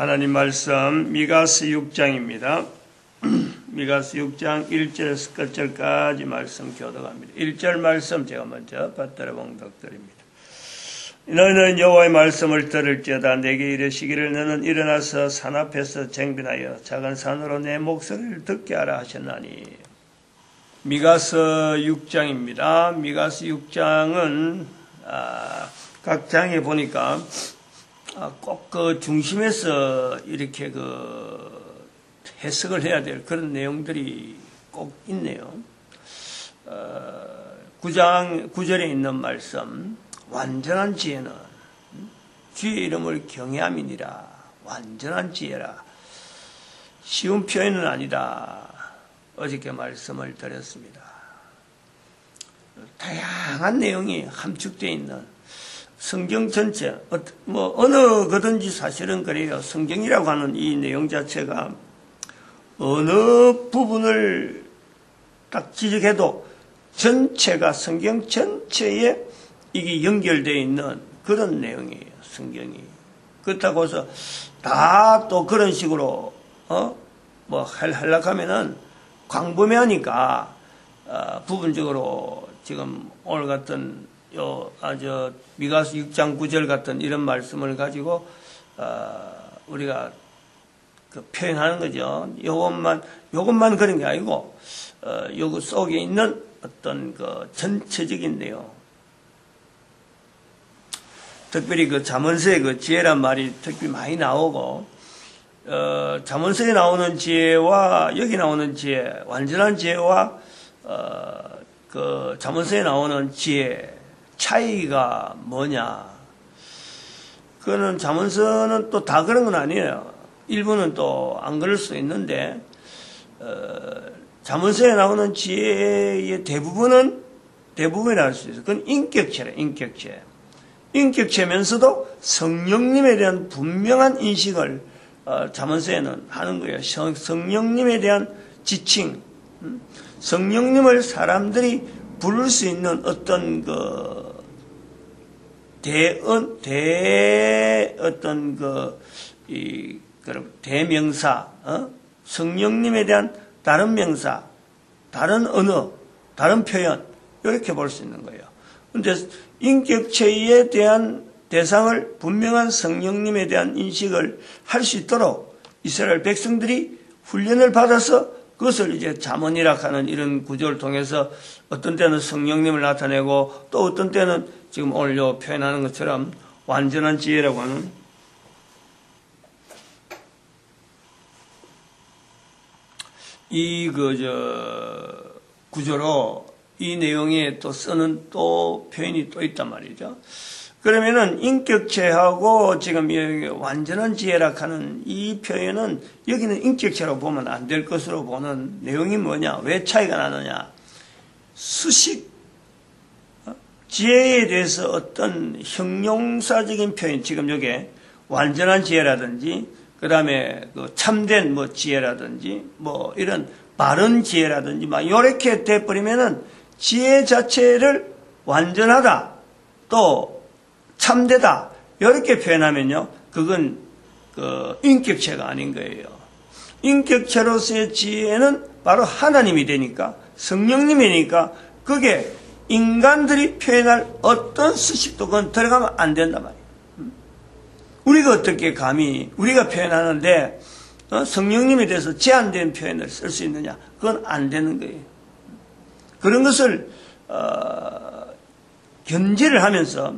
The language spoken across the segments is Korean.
하나님 말씀 미가스 6장입니다. 미가스 6장 1절에서 끝절까지 말씀 교독합니다. 1절 말씀 제가 먼저 받들어 봉독드립니다. 너희는 여호와의 말씀을 들을지어다 내게 이르시기를 너는 일어나서 산 앞에서 쟁빈하여 작은 산으로 내 목소리를 듣게 하라 하셨나니 미가스 6장입니다. 미가스 6장은 아, 각 장에 보니까 아, 꼭 그 중심에서 이렇게 그 해석을 해야 될 그런 내용들이 꼭 있네요. 어, 9장 9절에 있는 말씀 완전한 지혜는 주의 이름을 경외함이니라 완전한 지혜라 쉬운 표현은 아니다. 어저께 말씀을 드렸습니다. 다양한 내용이 함축되어 있는 성경 전체, 뭐, 어느 거든지 사실은 그래요. 성경이라고 하는 이 내용 자체가 어느 부분을 딱 지적해도 전체가 성경 전체에 이게 연결되어 있는 그런 내용이에요. 성경이. 그렇다고 해서 다 또 그런 식으로, 어? 뭐, 하려하면은 광범위하니까, 어, 부분적으로 지금 오늘 같은 요, 아, 저, 미가스 6장 9절 같은 이런 말씀을 가지고, 어, 우리가 그 표현하는 거죠. 요것만, 요것만 그런 게 아니고, 어, 요거 속에 있는 어떤 그 전체적인 내용. 특별히 그 자문서의 그 지혜란 말이 특별히 많이 나오고, 어, 자문서에 나오는 지혜와 여기 나오는 지혜, 완전한 지혜와, 어, 그 자문서에 나오는 지혜, 차이가 뭐냐? 그거는 자문서는 또 다 그런 건 아니에요. 일부는 또 안 그럴 수 있는데 어, 자문서에 나오는 지혜의 대부분은 대부분이라 수 있어요. 그건 인격체래, 인격체. 인격체면서도 성령님에 대한 분명한 인식을 어, 자문서에는 하는 거예요. 성, 성령님에 대한 지칭, 음? 성령님을 사람들이 부를 수 있는 어떤 그 대언, 대, 어떤 그, 이, 그 대명사, 어? 성령님에 대한 다른 명사, 다른 언어, 다른 표현, 이렇게 볼 수 있는 거예요. 근데 인격체에 대한 대상을 분명한 성령님에 대한 인식을 할 수 있도록 이스라엘 백성들이 훈련을 받아서 그것을 이제 자문이라 하는 이런 구조를 통해서 어떤 때는 성령님을 나타내고 또 어떤 때는 지금 오늘 요 표현하는 것처럼 완전한 지혜라고 하는 이 그 저 구조로 이 내용에 또 쓰는 또 표현이 또 있단 말이죠. 그러면은 인격체하고 지금 여기 완전한 지혜라 하는 이 표현은 여기는 인격체로 보면 안 될 것으로 보는 내용이 뭐냐? 왜 차이가 나느냐? 수식, 어? 지혜에 대해서 어떤 형용사적인 표현, 지금 여기 완전한 지혜라든지, 그 다음에 그 참된 뭐 지혜라든지, 뭐 이런 바른 지혜라든지, 막 요렇게 돼버리면은 지혜 자체를 완전하다, 또 참되다. 이렇게 표현하면요. 그건 그 인격체가 아닌 거예요. 인격체로서의 지혜는 바로 하나님이 되니까 성령님이니까 그게 인간들이 표현할 어떤 수식도 그건 들어가면 안 된단 말이에요. 음? 우리가 어떻게 감히 우리가 표현하는데 어? 성령님에 대해서 제한된 표현을 쓸 수 있느냐? 그건 안 되는 거예요. 그런 것을 어, 견제를 하면서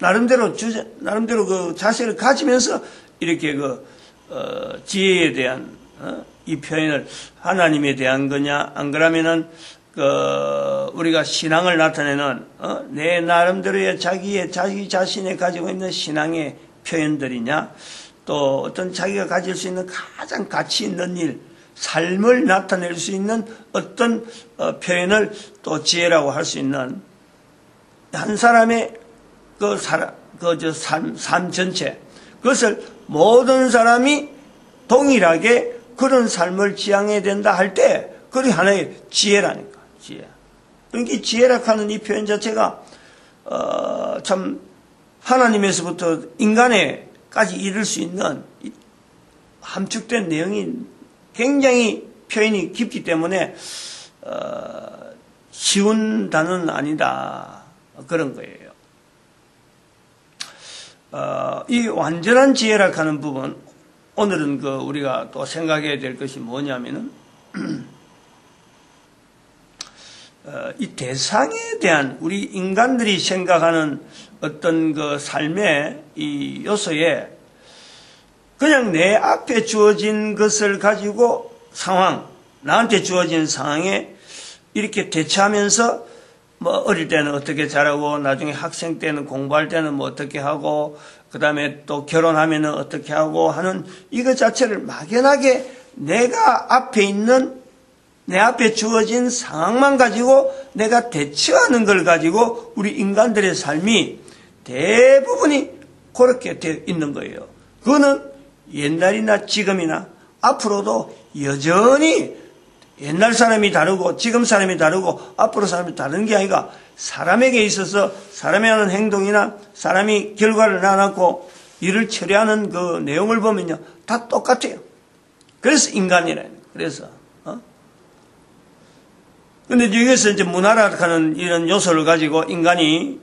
나름대로 주제, 나름대로 그 자세를 가지면서 이렇게 그, 어, 지혜에 대한, 어, 이 표현을 하나님에 대한 거냐, 안 그러면은, 그, 우리가 신앙을 나타내는, 어, 내 나름대로의 자기의, 자기 자신에 가지고 있는 신앙의 표현들이냐, 또 어떤 자기가 가질 수 있는 가장 가치 있는 일, 삶을 나타낼 수 있는 어떤 어, 표현을 또 지혜라고 할 수 있는 한 사람의 그 사람, 그저 삶, 삶 전체. 그것을 모든 사람이 동일하게 그런 삶을 지향해야 된다 할 때, 그게 하나의 지혜라니까, 지혜. 그러니까 지혜라 하는 이 표현 자체가, 어, 참, 하나님에서부터 인간에까지 이룰 수 있는 함축된 내용이 굉장히 표현이 깊기 때문에 어, 쉬운 단어는 아니다 그런 거예요. 어, 이 완전한 지혜라 하는 부분 오늘은 그 우리가 또 생각해야 될 것이 뭐냐면은 어, 이 대상에 대한 우리 인간들이 생각하는 어떤 그 삶의 이 요소에 그냥 내 앞에 주어진 것을 가지고 상황, 나한테 주어진 상황에 이렇게 대처하면서 뭐 어릴 때는 어떻게 자라고 나중에 학생 때는 공부할 때는 뭐 어떻게 하고 그 다음에 또 결혼하면은 어떻게 하고 하는 이것 자체를 막연하게 내가 앞에 있는 내 앞에 주어진 상황만 가지고 내가 대처하는 걸 가지고 우리 인간들의 삶이 대부분이 그렇게 되어 있는 거예요. 그거는 옛날이나 지금이나 앞으로도 여전히 옛날 사람이 다르고 지금 사람이 다르고 앞으로 사람이 다른 게 아니라 사람에게 있어서 사람이 하는 행동이나 사람이 결과를 나눠놓고 일을 처리하는 그 내용을 보면요 다 똑같아요. 그래서 인간이라 그래서 어? 근데 여기서 이제 문화라는 이런 요소를 가지고 인간이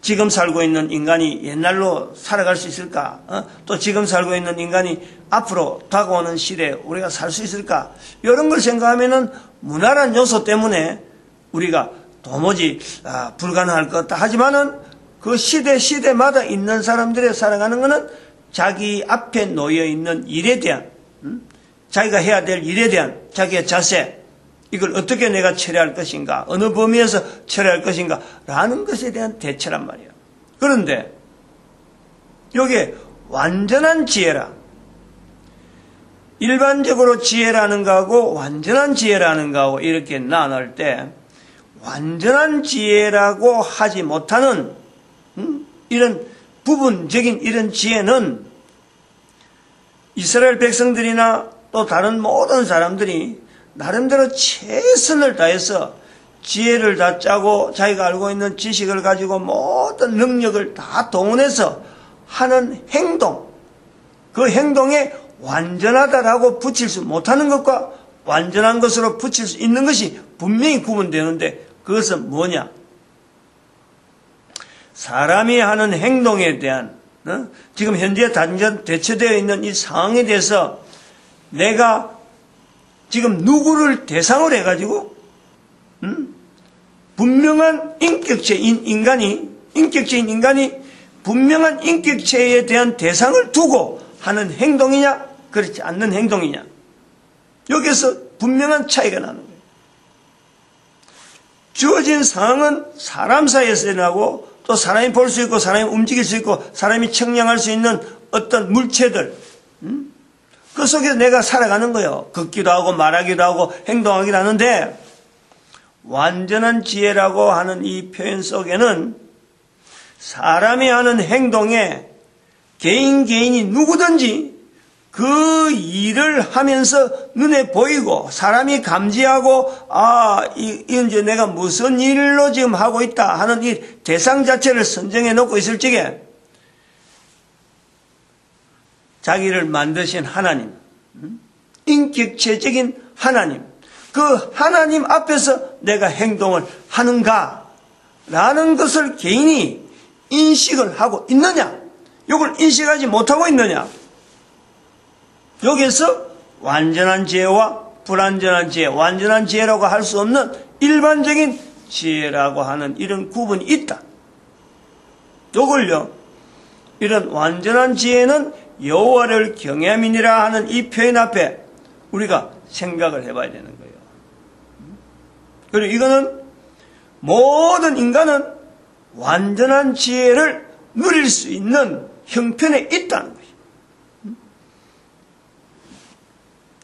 지금 살고 있는 인간이 옛날로 살아갈 수 있을까? 어? 또 지금 살고 있는 인간이 앞으로 다가오는 시대에 우리가 살 수 있을까? 이런 걸 생각하면은 문화란 요소 때문에 우리가 도무지 아, 불가능할 것 같다. 하지만은 그 시대 시대마다 있는 사람들의 살아가는 것은 자기 앞에 놓여 있는 일에 대한 음? 자기가 해야 될 일에 대한 자기의 자세 이걸 어떻게 내가 처리할 것인가 어느 범위에서 처리할 것인가 라는 것에 대한 대처란 말이에요. 그런데 여기에 완전한 지혜라 일반적으로 지혜라는 거하고 완전한 지혜라는 거하고 이렇게 나눌 때 완전한 지혜라고 하지 못하는 음? 이런 부분적인 이런 지혜는 이스라엘 백성들이나 또 다른 모든 사람들이 나름대로 최선을 다해서 지혜를 다 짜고 자기가 알고 있는 지식을 가지고 모든 능력을 다 동원해서 하는 행동, 그 행동에 완전하다라고 붙일 수 못하는 것과 완전한 것으로 붙일 수 있는 것이 분명히 구분되는데 그것은 뭐냐? 사람이 하는 행동에 대한 어? 지금 현재 단전 대처되어 있는 이 상황에 대해서 내가 지금 누구를 대상으로 해가지고 음? 분명한 인격체인 인간이 인격체인 인간이 분명한 인격체에 대한 대상을 두고 하는 행동이냐 그렇지 않는 행동이냐 여기서 분명한 차이가 나는 거예요. 주어진 상황은 사람 사이에서 일어나고 또 사람이 볼 수 있고 사람이 움직일 수 있고 사람이 청량할 수 있는 어떤 물체들 음? 그 속에서 내가 살아가는 거예요. 걷기도 하고 말하기도 하고 행동하기도 하는데 완전한 지혜라고 하는 이 표현 속에는 사람이 하는 행동에 개인 개인이 누구든지 그 일을 하면서 눈에 보이고 사람이 감지하고 아 이, 이제 내가 무슨 일로 지금 하고 있다 하는 이 대상 자체를 선정해 놓고 있을 적에 자기를 만드신 하나님, 음? 인격체적인 하나님, 그 하나님 앞에서 내가 행동을 하는가? 라는 것을 개인이 인식을 하고 있느냐? 이걸 인식하지 못하고 있느냐? 여기서 완전한 지혜와 불완전한 지혜, 완전한 지혜라고 할 수 없는 일반적인 지혜라고 하는 이런 구분이 있다. 요걸요, 이런 완전한 지혜는 여호와를 경외함이니라 하는 이 표현 앞에 우리가 생각을 해봐야 되는 거예요. 그리고 이거는 모든 인간은 완전한 지혜를 누릴 수 있는 형편에 있다는 거예요.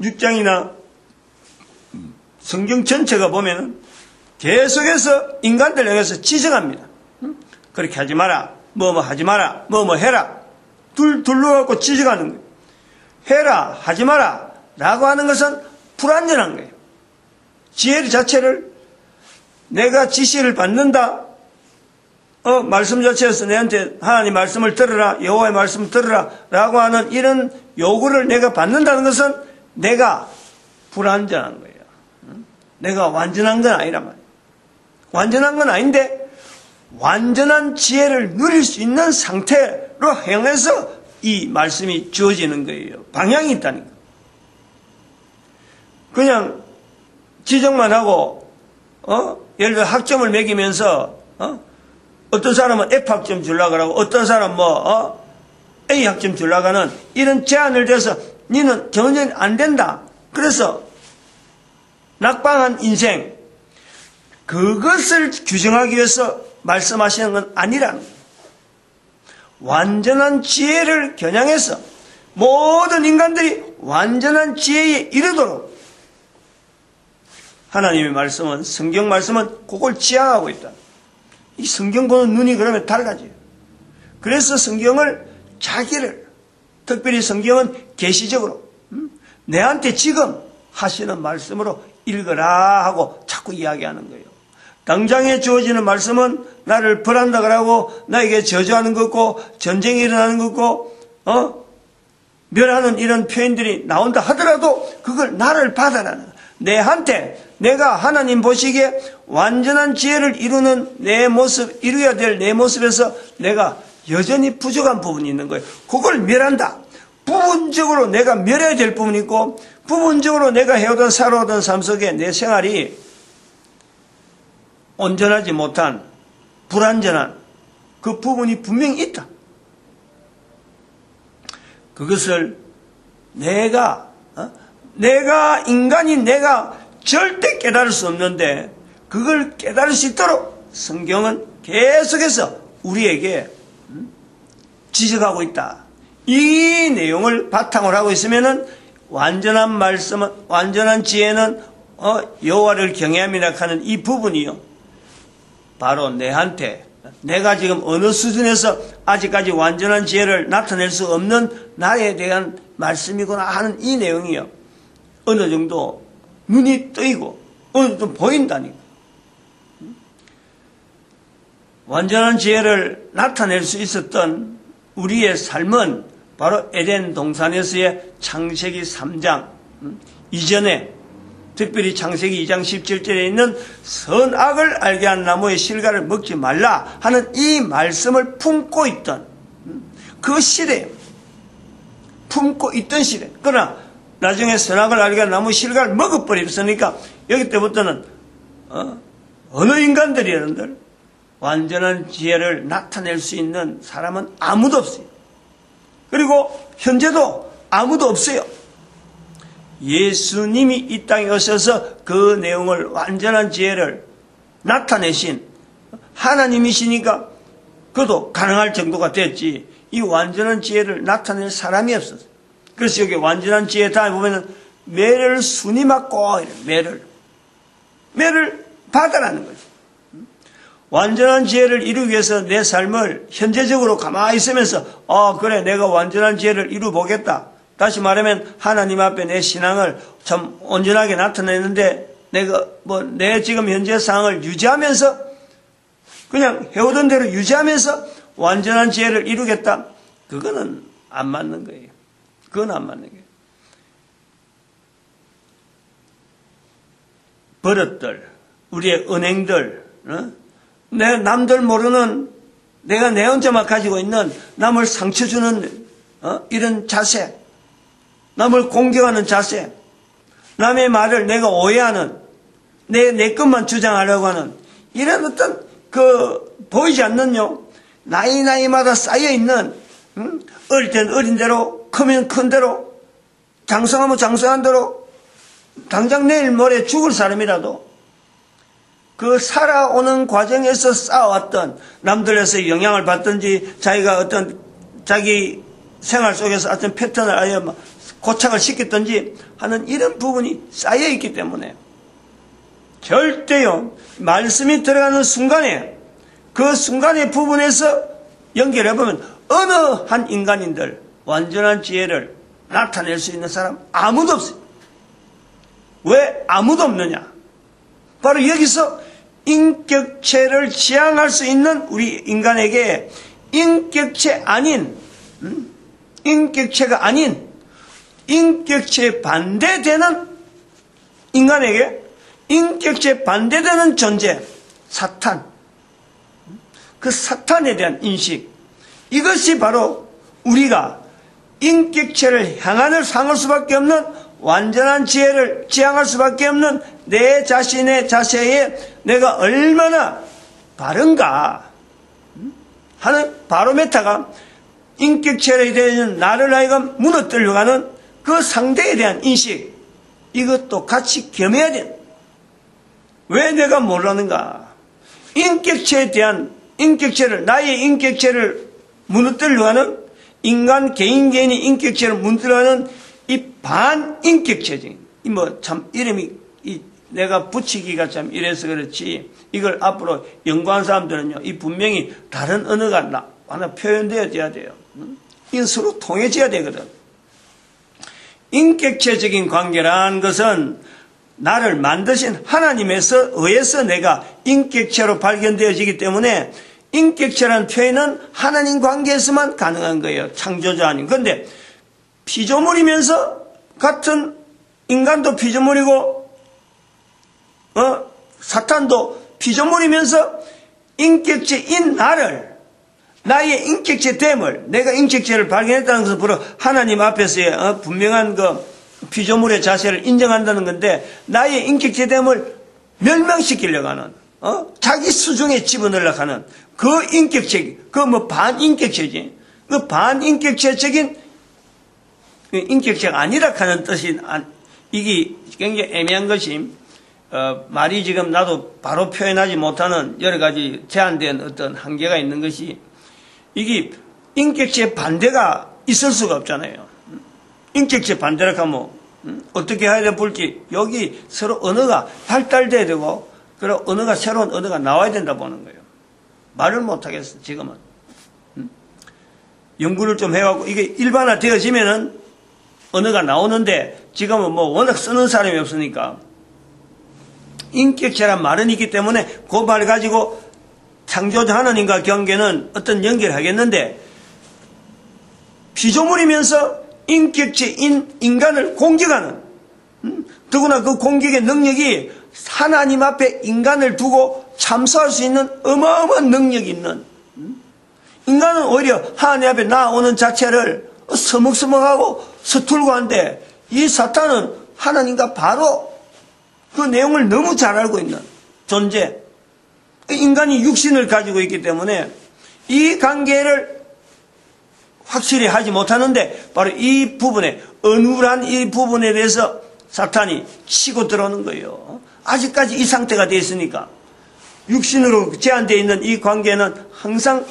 6장이나 성경 전체가 보면은 계속해서 인간들 향해서 지적합니다. 그렇게 하지 마라. 뭐뭐 하지 마라. 뭐뭐 해라. 둘, 둘러갖고 지적하는 거예요. 해라, 하지 마라. 라고 하는 것은 불완전한 거예요. 지혜 자체를 내가 지시를 받는다. 어, 말씀 자체에서 내한테 하나님 말씀을 들으라, 여호와의 말씀을 들으라, 라고 하는 이런 요구를 내가 받는다는 것은 내가 불완전한 거예요. 응? 내가 완전한 건 아니란 말이에요. 완전한 건 아닌데, 완전한 지혜를 누릴 수 있는 상태로 향해서 이 말씀이 주어지는 거예요. 방향이 있다니까. 그냥 지적만 하고, 어? 예를 들어 학점을 매기면서, 어? 어떤 사람은 F 학점 줄라 그러고, 어떤 사람 뭐, 어? A 학점 줄라 하는 이런 제안을 대서 니는 경전이 안 된다. 그래서 낙방한 인생, 그것을 규정하기 위해서 말씀하시는 건 아니라는 거예요. 완전한 지혜를 겨냥해서 모든 인간들이 완전한 지혜에 이르도록 하나님의 말씀은 성경 말씀은 그걸 지향하고 있다. 이 성경 보는 눈이 그러면 달라져요. 그래서 성경을 자기를 특별히 성경은 계시적으로 음? 내한테 지금 하시는 말씀으로 읽어라 하고 자꾸 이야기하는 거예요. 당장에 주어지는 말씀은 나를 벌한다 그러고 나에게 저주하는 거고 전쟁이 일어나는 거고 어 멸하는 이런 표현들이 나온다 하더라도 그걸 나를 받아라는 내한테 내가 하나님 보시기에 완전한 지혜를 이루는 내 모습 이루어야 될 내 모습에서 내가 여전히 부족한 부분이 있는 거예요. 그걸 멸한다. 부분적으로 내가 멸해야 될 부분이 있고 부분적으로 내가 해오던 살아오던 삶 속에 내 생활이 온전하지 못한 불완전한 그 부분이 분명히 있다. 그것을 내가 어? 내가 인간인 내가 절대 깨달을 수 없는데 그걸 깨달을 수 있도록 성경은 계속해서 우리에게 음? 지적하고 있다. 이 내용을 바탕으로 하고 있으면은 완전한 말씀은 완전한 지혜는 어, 여호와를 경외함이라 하는 이 부분이요. 바로 내한테 내가 지금 어느 수준에서 아직까지 완전한 지혜를 나타낼 수 없는 나에 대한 말씀이구나 하는 이 내용이요. 어느 정도 눈이 뜨이고 어느 정도 보인다니까. 완전한 지혜를 나타낼 수 있었던 우리의 삶은 바로 에덴 동산에서의 창세기 3장 음, 이전에 특별히 창세기 2장 17절에 있는 선악을 알게 한 나무의 실과를 먹지 말라 하는 이 말씀을 품고 있던 음, 그 시대에 품고 있던 시대. 그러나 나중에 선악을 알게 한 나무 실과를 먹어버렸으니까 여기 때부터는 어? 어느 인간들이 여러분들 완전한 지혜를 나타낼 수 있는 사람은 아무도 없어요. 그리고 현재도 아무도 없어요. 예수님이 이 땅에 오셔서 그 내용을 완전한 지혜를 나타내신 하나님이시니까 그도 가능할 정도가 됐지 이 완전한 지혜를 나타낼 사람이 없었어요. 그래서 여기 완전한 지혜 다음에 보면은 매를 순이 맞고 매를 매를 받아라는 거죠. 완전한 지혜를 이루기 위해서 내 삶을 현재적으로 가만히 있으면서 어 그래 내가 완전한 지혜를 이루 보겠다. 다시 말하면 하나님 앞에 내 신앙을 참 온전하게 나타내는데 내가 뭐 내 지금 현재 상황을 유지하면서 그냥 해오던 대로 유지하면서 완전한 지혜를 이루겠다. 그거는 안 맞는 거예요. 그건 안 맞는 거예요. 버릇들, 우리의 은행들, 어? 내 남들 모르는 내가 내 혼자만 가지고 있는 남을 상처 주는 어? 이런 자세, 남을 공격하는 자세, 남의 말을 내가 오해하는, 내, 내 것만 주장하려고 하는, 이런 어떤, 그, 보이지 않는요, 나이 나이마다 쌓여있는, 음? 어릴 땐 어린 대로, 크면 큰 대로, 장성하면 장성한 대로, 당장 내일 모레 죽을 사람이라도, 그 살아오는 과정에서 쌓아왔던 남들에서 영향을 받든지 자기가 어떤 자기 생활 속에서 어떤 패턴을 아예 고착을 시켰든지 하는 이런 부분이 쌓여 있기 때문에 절대요 말씀이 들어가는 순간에 그 순간의 부분에서 연결해 보면 어느 한 인간인들 완전한 지혜를 나타낼 수 있는 사람 아무도 없어요. 왜 아무도 없느냐? 바로 여기서 인격체를 지향할 수 있는 우리 인간에게 인격체 아닌 음? 인격체가 아닌 인격체 반대되는 인간에게 인격체 반대되는 존재 사탄. 그 사탄에 대한 인식. 이것이 바로 우리가 인격체를 향하는 상할 수밖에 없는 완전한 지혜를 지향할 수밖에 없는 내 자신의 자세에 내가 얼마나 바른가 하는 바로메타가 인격체에 대한 나를 하여금 무너뜨려고 하는 그 상대에 대한 인식 이것도 같이 겸해야 돼. 왜 내가 모르는가? 인격체에 대한 인격체를 나의 인격체를 무너뜨리려고 하는 인간 개인 개인의 인격체를 무너뜨리려고 하는 이 반인격체적인 이 뭐 참 이름이 이 내가 붙이기가 참 이래서 그렇지 이걸 앞으로 연구한 사람들은요 이 분명히 다른 언어가 나, 하나 표현되어야 돼요. 이 서로 통해져야 되거든. 인격체적인 관계란 것은 나를 만드신 하나님에서 의해서 내가 인격체로 발견되어지기 때문에 인격체라는 표현은 하나님 관계에서만 가능한 거예요. 창조자 아닌. 그런데 피조물이면서 같은 인간도 피조물이고 어? 사탄도 피조물이면서 인격체인 나를 나의 인격체 됨을 내가 인격체를 발견했다는 것은 바로 하나님 앞에서의 어? 분명한 그 피조물의 자세를 인정한다는 건데 나의 인격체 됨을 멸망시키려고 하는 어? 자기 수중에 집어넣으려고 하는 그 인격체 그 뭐 반인격체지 그 반인격체적인 그 인격체가 아니라 하는 뜻이 이게 굉장히 애매한 것이 어, 말이 지금 나도 바로 표현하지 못하는 여러 가지 제한된 어떤 한계가 있는 것이 이게 인격체 반대가 있을 수가 없잖아요. 인격체 반대라 하면 음, 어떻게 해야 볼지 여기 서로 언어가 발달돼야 되고 그리고 언어가 새로운 언어가 나와야 된다 보는 거예요. 말을 못 하겠어 지금은. 음? 연구를 좀 해갖고 이게 일반화 되어지면은 언어가 나오는데 지금은 뭐 워낙 쓰는 사람이 없으니까 인격체란 말은 있기 때문에 그말 가지고 창조자 하나님과 경계는 어떤 연결을 하겠는데 피조물이면서 인격체인 인간을 공격하는 음? 더구나 그 공격의 능력이 하나님 앞에 인간을 두고 참수할 수 있는 어마어마한 능력이 있는 음? 인간은 오히려 하나님 앞에 나오는 자체를 서먹서먹하고 서툴고 한데 이 사탄은 하나님과 바로 그 내용을 너무 잘 알고 있는 존재. 인간이 육신을 가지고 있기 때문에 이 관계를 확실히 하지 못하는데 바로 이 부분에 은울한 이 부분에 대해서 사탄이 치고 들어오는 거예요. 아직까지 이 상태가 되어 있으니까 육신으로 제한되어 있는 이 관계는 항상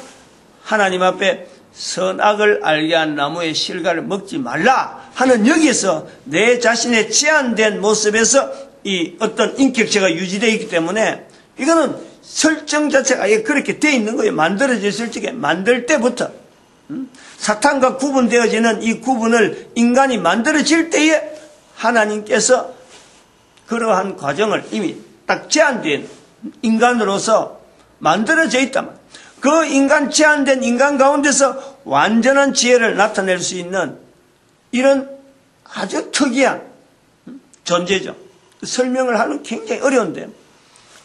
하나님 앞에 선악을 알게 한 나무의 실과를 먹지 말라 하는 여기에서 내 자신의 제한된 모습에서 이 어떤 인격체가 유지되어 있기 때문에 이거는 설정 자체가 아예 그렇게 되어 있는 거예요. 만들어졌을 적에 만들 때부터 음? 사탄과 구분되어지는 이 구분을 인간이 만들어질 때에 하나님께서 그러한 과정을 이미 딱 제한된 인간으로서 만들어져 있다면 그 인간 제한된 인간 가운데서 완전한 지혜를 나타낼 수 있는 이런 아주 특이한 존재죠. 설명을 하는 굉장히 어려운데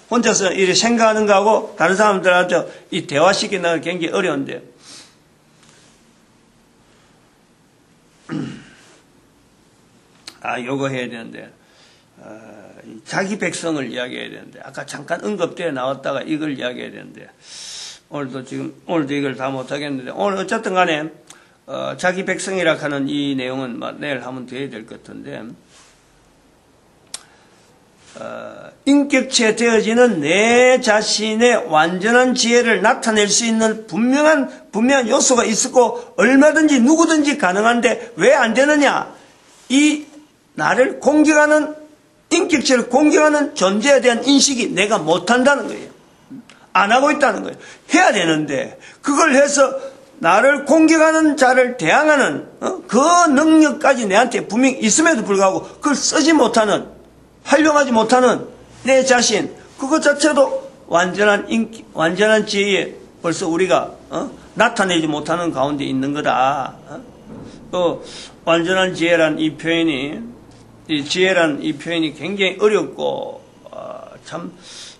혼자서 이렇게 생각하는 거하고 다른 사람들한테 이 대화시키는 거 굉장히 어려운데. 아 요거 해야 되는데. 어, 자기 백성을 이야기해야 되는데. 아까 잠깐 언급되어 나왔다가 이걸 이야기해야 되는데. 오늘도 지금 오늘도 이걸 다 못하겠는데. 오늘 어쨌든 간에 어, 자기 백성이라 하는 이 내용은 뭐 내일 하면 돼야 될 것 같은데. 어, 인격체 되어지는 내 자신의 완전한 지혜를 나타낼 수 있는 분명한 분명한 요소가 있었고 얼마든지 누구든지 가능한데 왜 안 되느냐? 이 나를 공격하는 인격체를 공격하는 존재에 대한 인식이 내가 못한다는 거예요. 안 하고 있다는 거예요. 해야 되는데 그걸 해서 나를 공격하는 자를 대항하는 어? 그 능력까지 내한테 분명히 있음에도 불구하고 그걸 쓰지 못하는 활용하지 못하는 내 자신 그것 자체도 완전한 인기, 완전한 지혜에 벌써 우리가 어? 나타내지 못하는 가운데 있는 거다. 어? 또 완전한 지혜란 이 표현이 이 지혜란 이 표현이 굉장히 어렵고 어, 참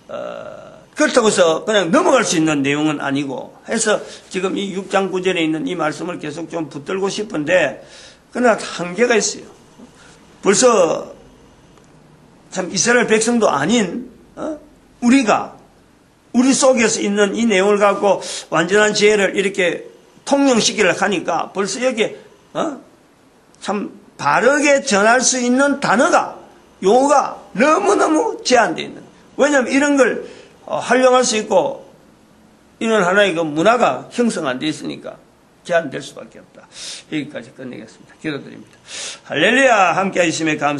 어, 그렇다고 해서 그냥 넘어갈 수 있는 내용은 아니고 해서 지금 이 6장 9절에 있는 이 말씀을 계속 좀 붙들고 싶은데 그러나 한계가 있어요. 벌써 참 이스라엘 백성도 아닌 어? 우리가 우리 속에서 있는 이 내용을 갖고 완전한 지혜를 이렇게 통용시키려 하니까 벌써 여기에 어? 참 바르게 전할 수 있는 단어가 용어가 너무너무 제한되어 있는 왜냐하면 이런 걸 어, 활용할 수 있고 이런 하나의 그 문화가 형성 안돼 있으니까 제한될 수밖에 없다. 여기까지 끝내겠습니다. 기도드립니다. 할렐루야 함께 하시면 감사